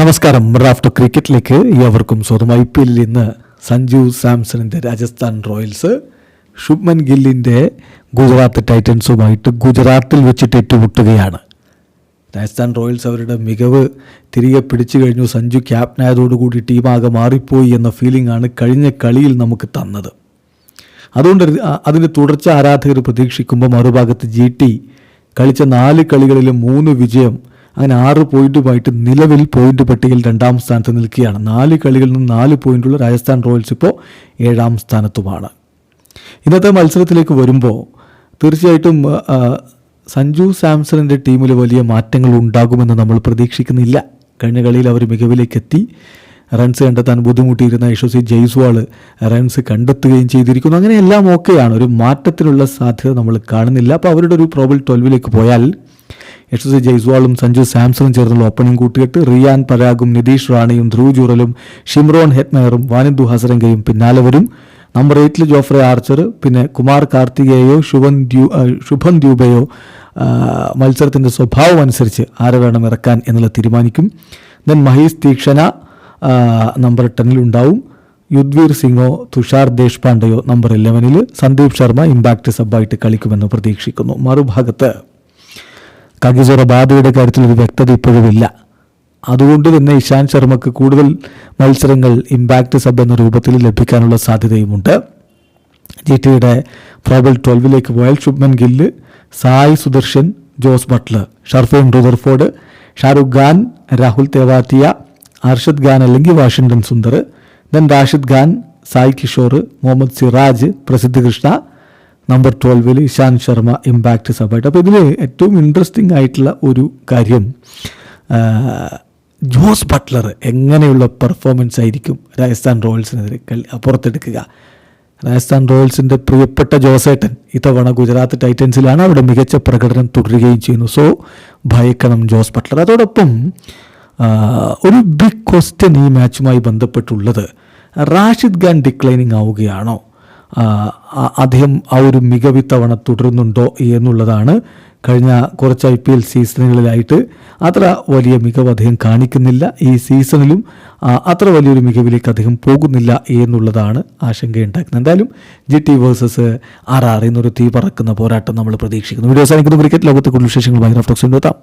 നമസ്കാരം. റാഫ്റ്റർ ക്രിക്കറ്റിലേക്ക് ഏവർക്കും സ്വന്തം ഐ പി എല്ലിൽ ഇന്ന് സഞ്ജു സാംസണിന്റെ രാജസ്ഥാൻ റോയൽസ് ശുഭ്മൻ ഗില്ലിന്റെ ഗുജറാത്ത് ടൈറ്റൻസുമായിട്ട് ഗുജറാത്തിൽ വെച്ചിട്ട് ഏറ്റുമുട്ടുകയാണ്. രാജസ്ഥാൻ റോയൽസ് അവരുടെ മികവ് തിരികെ പിടിച്ചു കഴിഞ്ഞു. സഞ്ജു ക്യാപ്റ്റനായതോടുകൂടി ടീമാകെ മാറിപ്പോയി എന്ന ഫീലിംഗ് ആണ് കഴിഞ്ഞ കളിയിൽ നമുക്ക് തന്നത്. അതുകൊണ്ട് അതിന്റെ തുടർച്ച ആരാധകർ പ്രതീക്ഷിക്കുമ്പോൾ മറുഭാഗത്ത് ജി ടി കളിച്ച നാല് കളികളിലും മൂന്ന് വിജയം അങ്ങനെ ആറ് പോയിന്റുമായിട്ട് നിലവിൽ പോയിന്റ് പട്ടികയിൽ രണ്ടാം സ്ഥാനത്ത് നിൽക്കുകയാണ്. നാല് കളികളിൽ നിന്ന് നാല് പോയിന്റുള്ള രാജസ്ഥാൻ റോയൽസ് ഇപ്പോൾ ഏഴാം സ്ഥാനത്തുമാണ്. ഇന്നത്തെ മത്സരത്തിലേക്ക് വരുമ്പോൾ തീർച്ചയായിട്ടും സഞ്ജു സാംസണിന്റെ ടീമിൽ വലിയ മാറ്റങ്ങൾ ഉണ്ടാകുമെന്ന് നമ്മൾ പ്രതീക്ഷിക്കുന്നില്ല. കഴിഞ്ഞ കളിയിൽ അവർ മികവിലേക്ക് എത്തി. റൺസ് കണ്ടെത്താൻ ബുദ്ധിമുട്ടിയിരുന്ന യശസ്വി ജയ്സ്വാൾ റൺസ് കണ്ടെത്തുകയും ചെയ്തിരിക്കുന്നു. അങ്ങനെയെല്ലാം ഓക്കെയാണ് ഒരു മാറ്റത്തിനുള്ള സാധ്യത നമ്മൾ കാണുന്നില്ല. അപ്പോൾ അവരുടെ ഒരു പ്രോബിൾ ട്വൽവിലേക്ക് പോയാൽ യശസ്വി ജയ്സ്വാളും സഞ്ജു സാംസണും ചേർന്നുള്ള ഓപ്പണിംഗ് കൂട്ടുകെട്ട് റിയാൻ പരാഗും നിതീഷ് റാണിയും ധ്രുവ് ജൂറലും ഷിംറോൺ ഹെറ്റ്മയറും വാനിന്ദു ഹസരംഗയും. പിന്നാലെ വരും നമ്പർ എയ്റ്റിൽ ജോഫ്രെ ആർച്ചർ പിന്നെ കുമാർ കാർത്തികേയോ ശുഭൻ ദ്യൂ ശുഭൻ ദ്യൂബയോ മത്സരത്തിന്റെ സ്വഭാവം അനുസരിച്ച് ആരെ വേണം ഇറക്കാൻ എന്നുള്ള തീരുമാനിക്കും. ദെൻ മഹേഷ് തീക്ഷണ നമ്പർ ടെന്നിൽ ഉണ്ടാവും. യുദ്വീർ സിംഗോ തുഷാർ ദേശ്പാണ്ഡെയോ നമ്പർ ഇലവനിൽ സന്ദീപ് ശർമ്മ ഇമ്പാക്റ്റ് സബ്ബായിട്ട് കളിക്കുമെന്ന് പ്രതീക്ഷിക്കുന്നു. മറുഭാഗത്ത് കഗിസോറ ബാധയുടെ കാര്യത്തിൽ ഒരു വ്യക്തത ഇപ്പോഴുമില്ല അതുകൊണ്ട് തന്നെ ഇഷാന്ത് ശർമ്മക്ക് കൂടുതൽ മത്സരങ്ങൾ ഇമ്പാക്റ്റ് സബ് എന്ന രൂപത്തിൽ ലഭിക്കാനുള്ള സാധ്യതയുമുണ്ട്. ജി ടിയുടെ പ്രോബൽ ട്വൽവിലേക്ക് പോയാൽ Shubman Gill Sai Sudharsan Jos Buttler Sherfane Rutherford Shahrukh Khan Rahul Tewatia Arshad Khan അല്ലെങ്കിൽ Washington Sundar then Rashid Khan Sai Kishore Muhammad Siraj Prasidh Krishna number ട്വൽവിൽ ഇഷാന്ത് ശർമ്മ ഇമ്പാക്റ്റ് സബായിട്ട് അപ്പോൾ ഇതിൽ ഏറ്റവും ഇൻട്രസ്റ്റിംഗ് ആയിട്ടുള്ള ഒരു കാര്യം ജോസ് ബട്ട്ലർ എങ്ങനെയുള്ള പെർഫോമൻസ് ആയിരിക്കും രാജസ്ഥാൻ റോയൽസിനെതിരെ കളി പുറത്തെടുക്കുക? രാജസ്ഥാൻ റോയൽസിന്റെ പ്രിയപ്പെട്ട ജോസേട്ടൻ ഇത്തവണ ഗുജറാത്ത് ടൈറ്റൻസിലാണ് അവിടെ മികച്ച പ്രകടനം തുടരുകയും ചെയ്യുന്നു. സോ ഭയക്കണം ജോസ് ബട്ട്ലർ. അതോടൊപ്പം ഒരു ബിഗ് ക്വസ്റ്റ്യൻ ഈ മാച്ചുമായി ബന്ധപ്പെട്ടുള്ളത് റാഷിദ് ഖാൻ ഡിക്ലൈനിങ് ആവുകയാണോ? അദ്ദേഹം ആ ഒരു മികവ് ഇത്തവണ തുടരുന്നുണ്ടോ എന്നുള്ളതാണ് കഴിഞ്ഞ കുറച്ച് ഐ പി എൽ സീസണുകളിലായിട്ട് അത്ര വലിയ മികവ് അദ്ദേഹം കാണിക്കുന്നില്ല. ഈ സീസണിലും അത്ര വലിയൊരു മികവിലേക്ക് അദ്ദേഹം പോകുന്നില്ല എന്നുള്ളതാണ് ആശങ്കയുണ്ടാക്കുന്നത്. എന്തായാലും G T versus R R എന്നൊരു തീ പറക്കുന്ന പോരാട്ടം നമ്മൾ പ്രതീക്ഷിക്കുന്നു. വീഡിയോ അവസാനിക്കുന്ന. ക്രിക്കറ്റ് ലോകത്തെ കൂടുതൽ വിശേഷങ്ങൾ ഭയങ്കര റഫ്ലക്സ് എത്താം.